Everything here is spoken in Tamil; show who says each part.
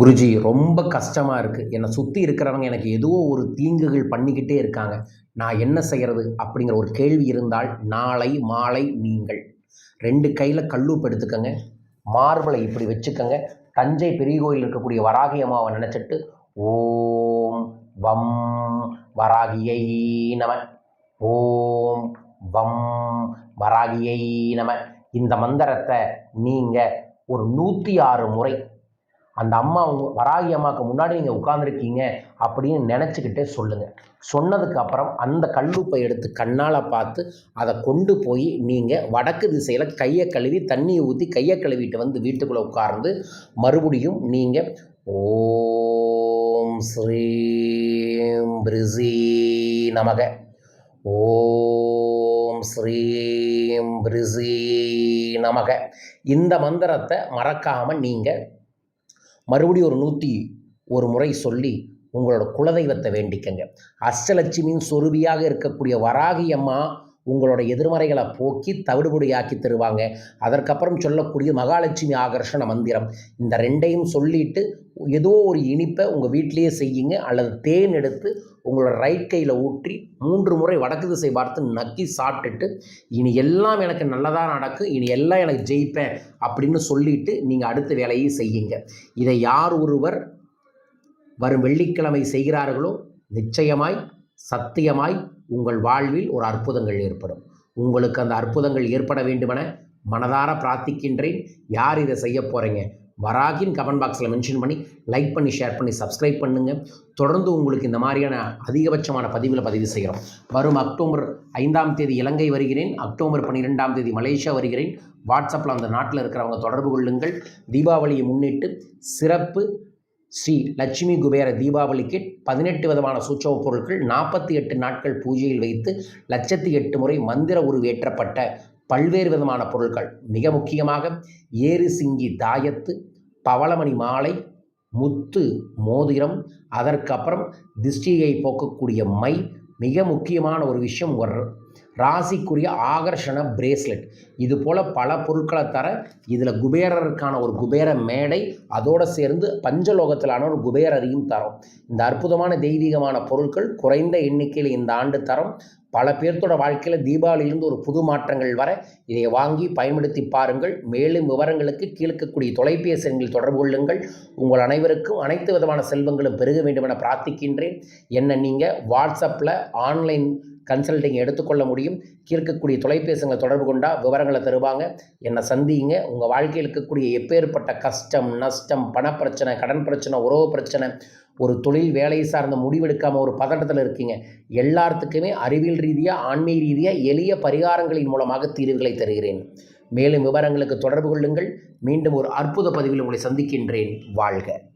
Speaker 1: குருஜி ரொம்ப கஷ்டமாக இருக்குது என்னை சுற்றி இருக்கிறவங்க எனக்கு ஏதோ ஒரு தீங்குகள் பண்ணிக்கிட்டே இருக்காங்க. நான் என்ன செய்கிறது அப்படிங்கிற ஒரு கேள்வி இருந்தால் நாளை மாலை நீங்கள். ரெண்டு கையில் கல்லூப்பு எடுத்துக்கங்க. மார்பலை இப்படி வச்சுக்கோங்க. தஞ்சை பெரிய கோயில் இருக்கக்கூடிய வராகி அம்மாவை நினச்சிட்டு ஓம் வம் வராகியை நம ஓம் வம் வராகியை நம. இந்த மந்திரத்தை நீங்கள் ஒரு நூற்றி ஆறு முறை அந்த அம்மா உங்க வராகி அம்மாவுக்கு முன்னாடி நீங்கள் உட்காந்துருக்கீங்க அப்படின்னு நினச்சிக்கிட்டே சொல்லுங்கள் சொன்னதுக்கு அப்புறம் அந்த கல்லுப்பை எடுத்து கண்ணால் பார்த்து அதை கொண்டு போய் நீங்கள் வடக்கு திசையில் கையை கழுவி தண்ணியை ஊற்றி கையை கழுவிட்டு வந்து வீட்டுக்குள்ளே உட்கார்ந்து மறுபடியும் நீங்கள் ஓம் ஸ்ரீம் பிரிசி நமக. ஓம் ஸ்ரீம் பிரிசி நமக. இந்த மந்திரத்தை மறக்காமல் நீங்கள் மறுபடியும் ஒரு நூற்றி ஒரு முறை சொல்லி உங்களோட குலதெய்வத்தை வேண்டிக்கங்க. அஷ்டலட்சுமியின் சொருபியாக இருக்கக்கூடிய வராகி அம்மா உங்களோட எதிர்மறைகளை போக்கி தவிடுபொடியாக்கி தருவாங்க. அதற்கப்புறம் சொல்லக்கூடிய மகாலட்சுமி ஆகர்ஷண மந்திரம். இந்த ரெண்டையும் சொல்லிட்டு ஏதோ ஒரு இனிப்பை உங்கள் வீட்டிலேயே செய்யுங்க. அல்லது தேன் எடுத்து உங்களோட ரைட் கையில் ஊற்றி மூன்று முறை வடக்கு திசை பார்த்து நக்கி சாப்பிட்டுட்டு இனி எல்லாம் எனக்கு நல்லதாக நடக்கும். இனி எல்லாம் எனக்கு ஜெயிப்பேன். அப்படின்னு சொல்லிட்டு நீங்கள் அடுத்த வேலையை செய்யுங்க. இதை யார் ஒருவர் வரும் வெள்ளிக்கிழமை செய்கிறார்களோ நிச்சயமாய் சத்தியமாய் உங்கள் வாழ்வில் ஒரு அற்புதங்கள் ஏற்படும். உங்களுக்கு அந்த அற்புதங்கள் ஏற்பட வேண்டுமென மனதார பிரார்த்திக்கின்றேன். யார் இதை செய்ய போகிறீங்க வராகின் கமெண்ட் பாக்ஸில் மென்ஷன் பண்ணி லைக் பண்ணி ஷேர் பண்ணி சப்ஸ்கிரைப் பண்ணுங்கள் தொடர்ந்து உங்களுக்கு இந்த மாதிரியான அதிகபட்சமான பதிவில் பதிவு செய்கிறோம் வரும் அக்டோபர் ஐந்தாம் தேதி இலங்கை வருகிறேன். அக்டோபர் பன்னிரெண்டாம் தேதி மலேசியா வருகிறேன். வாட்ஸ்அப்பில் அந்த நாட்டில் இருக்கிறவங்க தொடர்பு கொள்ளுங்கள். தீபாவளியை முன்னிட்டு சிறப்பு ஸ்ரீ லட்சுமி குபேர தீபாவளி கிட் பதினெட்டு விதமான சூச்சவ பொருட்கள் நாற்பத்தி எட்டு நாட்கள் பூஜையில் வைத்து லட்சத்தி எட்டு முறை மந்திர உருவேற்றப்பட்ட பல்வேறு விதமான பொருட்கள். மிக முக்கியமாக ஏறு சிங்கி தாயத்து பவளமணி மாலை முத்து மோதிரம் அதற்கப்புறம் திஷ்டியை போக்கக்கூடிய மை. மிக முக்கியமான ஒரு விஷயம் ஒரு ராசிக்குரிய ஆகர்ஷண பிரேஸ்லெட். இது போல் பல பொருட்களை தர இதில் குபேரருக்கான ஒரு குபேர மேடை அதோடு சேர்ந்து பஞ்சலோகத்திலான ஒரு குபேரரையும் தரும். இந்த அற்புதமான தெய்வீகமான பொருட்கள் குறைந்த எண்ணிக்கையில் இந்த ஆண்டு தரும். பல பேர்த்தோட வாழ்க்கையில் தீபாவளியிலிருந்து ஒரு புது மாற்றங்கள் வர இதை வாங்கி பயன்படுத்தி பாருங்கள். மேலும் விவரங்களுக்கு கீழ்க்கக்கூடிய தொலைபேசி எண்ணில் தொடர்பு கொள்ளுங்கள். உங்கள் அனைவருக்கும் அனைத்து விதமான செல்வங்களும் பெருக வேண்டும் என பிரார்த்திக்கின்றேன். என்ன நீங்கள் வாட்ஸ்அப்பில் ஆன்லைன் கன்சல்டிங் எடுத்துக்கொள்ள முடியும். கீழ்க்கக்கூடிய தொலைபேசிகளை தொடர்பு கொண்டால் விவரங்களை தருவாங்க. என்னை சந்திங்க உங்கள் வாழ்க்கையில் இருக்கக்கூடிய எப்பேற்பட்ட கஷ்டம் நஷ்டம் பணப்பிரச்சனை கடன் பிரச்சனை உறவு பிரச்சனை ஒரு தொழில் வேலையை சார்ந்த முடிவெடுக்காமல் ஒரு பதட்டத்தில் இருக்கீங்க. எல்லாத்துக்குமே அறிவியல் ரீதியாக ஆன்மீக ரீதியாக எளிய பரிகாரங்களின் மூலமாக தீர்வுகளை தருகிறேன். மேலும் விவரங்களுக்கு தொடர்பு கொள்ளுங்கள். மீண்டும் ஒரு அற்புத பதிவில் உங்களை சந்திக்கின்றேன். வாழ்க.